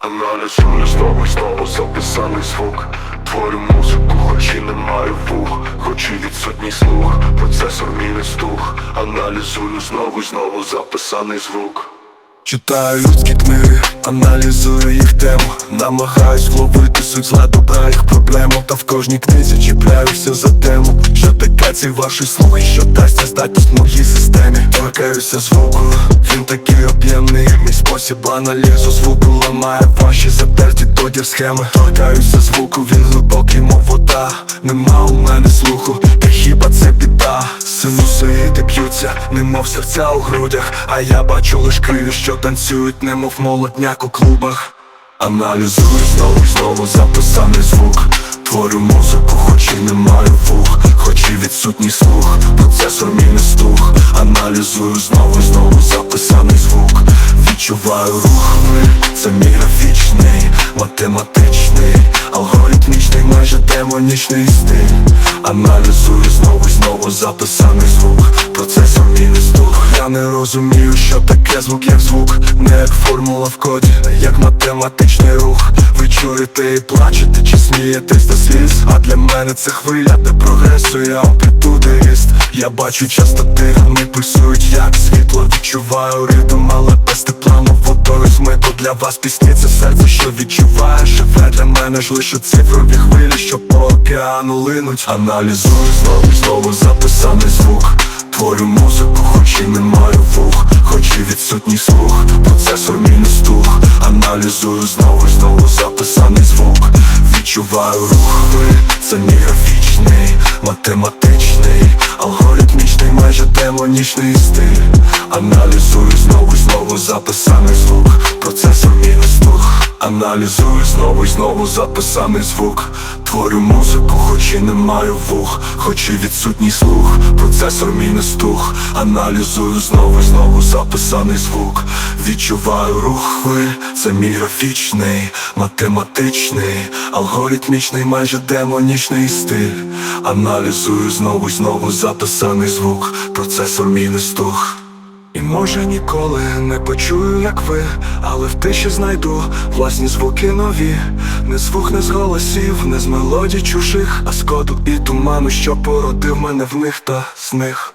Аналізую знову знову записаний звук. Творю музику, хоч і не маю вух. Хоч і відсутній слух, процесор мій не Аналізую знову знову записаний звук Читаю людські книги, аналізую їх тему. Намагаюсь вловити суть зла добра їх проблему. Та в кожній книзі чіпляюся за тему. Що таке цей ваші слухи, що дасть здатність моїй системі? Торкаюся звуку, він такий об'ємний. Мій спосіб аналізу звуку ламає ваші затерті тоді схеми. Торкаюся звуку, він глибокий, мов вода. Нема у мене слуху, немов серця у грудях А я бачу лиш криві, що танцюють, немов молодняк у клубах. Аналізую знову знову записаний звук. Творю музику, хоч і не маю вух Хоч і відсутній слух, процесор мій не стух. Аналізую знову знову записаний звук. Відчуваю рух. Це мій графічний, математичний демонічний стиль. Аналізую знову і знову записаний звук. Процесом мій не стух Я не розумію, що таке звук, як звук. Не як формула в коді, як математичний рух. Ви чуєте і плачете, чи смієтесь до сліз? А для мене це хвиля, де прогресує амплітудист. Я бачу частоти, вони пульсують як світло. Відчуваю ритм, але без тепла, мов водою змито. Для вас пісні це серце, що відчуває Живе. Для мене ж лише цифрові хвилі, що по океану линуть. Аналізую знову знову записаний звук Творю музику, хоч і не маю вух Хоч і відсутній слух, процесор мій не Аналізую знову і знову записаний звук. Відчуваю рух це не графічний, математичний Алгоритмічний, майже демонічний стиль. Аналізую знову і знову записаний звук. Процесор мій не стух Аналізую знову і знову записаний звук. Творю музику, хоч і не маю вух Хоч і відсутній слух, процесор мій не стух Аналізую знову і знову записаний звук Відчуваю рух хвиль, це мій графічний, математичний Алгоритмічний, майже демонічний стиль. Аналізую знову і знову записаний звук Процесор мій не стух. І може ніколи не почую, як ви, але в тиші знайду власні звуки нові, не звук, не з голосів, не з мелодій чужих, а з коду і туману, що породив мене в них та з них.